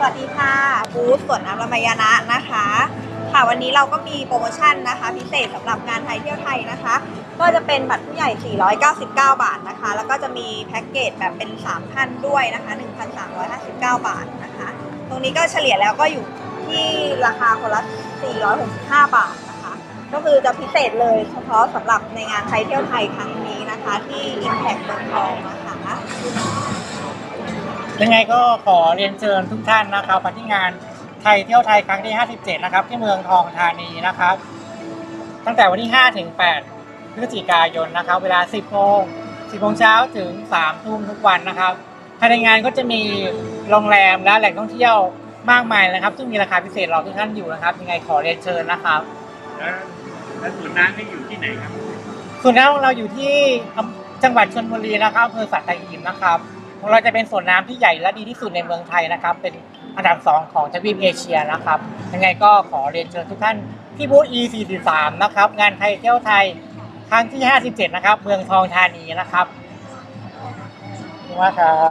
สวัสดีค่ะบูธสวนน้ำลำไยนะนะคะ ค่ะวันนี้เราก็มีโปรโมชั่นนะคะ พิเศษสำหรับงานไทยเที่ยวไทยนะคะ ก็จะเป็นบัตรผู้ใหญ่ 499 บาทนะคะ แล้วก็จะมีแพ็กเกจแบบเป็น3ท่านด้วยนะคะ 1,359 บาทนะคะ ตรงนี้ก็เฉลี่ยแล้วก็อยู่ที่ราคาคนละ465 บาทนะคะ ก็คือจะพิเศษเลยเฉพาะสำหรับในงานไทยเที่ยวไทยครั้งนี้นะคะ ที่ Impact เมืองทองนะคะ ยังไงก็ขอเรียนเชิญทุกท่านนะครับมาที่งานไทยเที่ยวไทยครั้งที่ 57 นะครับ ที่เมืองทองธานีนะครับ ตั้งแต่วันที่ 5 ถึง 8 พฤศจิกายนนะครับ เวลา 10 โมง 10 โมงเช้าถึง 3 ทุ่มทุกวันนะครับ ภายในงานก็จะมีโรงแรมและแหล่งท่องเที่ยวมากมายนะครับ ซึ่งมีราคาพิเศษรอทุกท่านอยู่นะครับ ยังไงขอเรียนเชิญนะครับแล้วแล้วสวนน้ำให้อยู่ที่ไหนครับส่วนน้ำของเราอยู่ที่อำจังหวัดชลบุรีนะครับอำเภอสัตหีบนะครับ ของเราจะเป็นสวนน้ำที่ใหญ่และดีที่สุดในเมืองไทยนะครับ เป็นอันดับสองของทวีปเอเชียนะครับ ยังไงก็ขอเรียนเชิญทุกท่านที่บูธ E43 นะครับ งานไทยเที่ยวไทยครั้งที่ 57 นะครับ เมืองทองธานีนะครับขอบคุณมากครับ